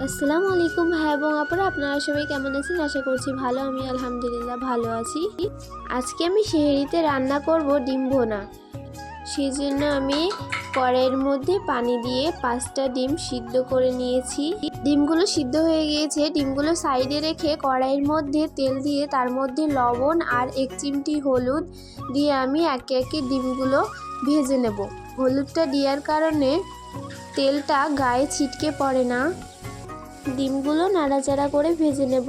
আসসালামু আলাইকুম। ভাই এবং আপুরা আপনারা সবাই কেমন আছেন? আশা করছি ভালো। আমি আলহামদুলিল্লাহ ভালো আছি। আজকে আমি সেহেরিতে রান্না করব ডিম ভোনা। সেই জন্য আমি কড়াইয়ের মধ্যে পানি দিয়ে পাঁচটা ডিম সিদ্ধ করে নিয়েছি। ডিমগুলো সিদ্ধ হয়ে গিয়েছে। ডিমগুলো সাইডে রেখে কড়াইয়ের মধ্যে তেল দিয়ে তার মধ্যে লবণ আর এক চিমটি হলুদ দিয়ে আমি একে একে ডিমগুলো ভেজে নেব। হলুদটা দেওয়ার কারণে তেলটা গায়ে ছিটকে পড়ে না। ডিমগুলো নাড়াচাড়া করে ভেজে নেব।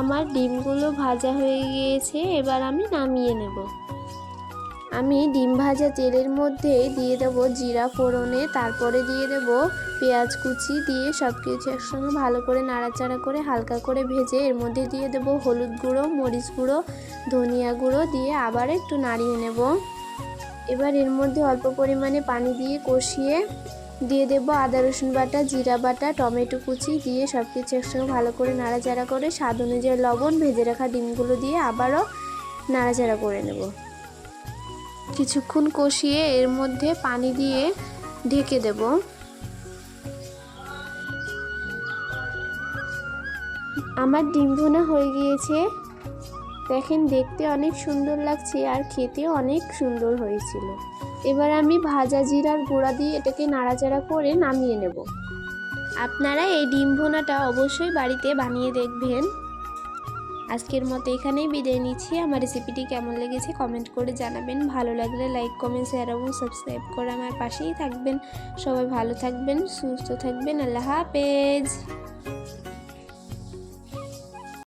আমার ডিমগুলো ভাজা হয়ে গিয়েছে, এবার আমি নামিয়ে নেব। আমি ডিম ভাজা তেলের মধ্যে দিয়ে দেবো জিরা ফোড়নে, তারপরে দিয়ে দেব পেঁয়াজ কুচি দিয়ে সব কিছু একসঙ্গে ভালো করে নাড়াচাড়া করে হালকা করে ভেজে, এর মধ্যে দিয়ে দেবো হলুদ গুঁড়ো, মরিচ গুঁড়ো, ধনিয়া গুঁড়ো দিয়ে আবার একটু নাড়িয়ে নেব। এবার এর মধ্যে অল্প পরিমাণে পানি দিয়ে কষিয়ে দিয়ে দেবো আদা, রসুন বাটা, জিরা বাটা, টমেটো কুচি দিয়ে সব কিছু একসঙ্গে ভালো করে নাড়াচাড়া করে স্বাদ অনুযায়ী লবণ ভেজে রাখা ডিমগুলো দিয়ে আবারও নাড়াচাড়া করে নেব। কিছুক্ষণ কষিয়ে এর মধ্যে পানি দিয়ে ঢেকে দেব। আমার ডিম ভুনা হয়ে গিয়েছে। দেখেন, দেখতে অনেক সুন্দর লাগছে আর খেতেও অনেক সুন্দর হয়েছিল। এবার আমি ভাজা জিরার গুঁড়া দিয়ে এটাকে নাড়াচাড়া করে নামিয়ে নেব। আপনারা এই ডিম ভুনাটা অবশ্যই বাড়িতে বানিয়ে দেখবেন। আজকের মতো এখানেই বিদায় নিচ্ছি। আমার রেসিপিটি কেমন লেগেছে কমেন্ট করে জানাবেন। ভালো লাগলে লাইক, কমেন্ট, শেয়ার এবং সাবস্ক্রাইব করে আমার পাশেই থাকবেন। সবাই ভালো থাকবেন, সুস্থ থাকবেন। আল্লাহ হাফেজ।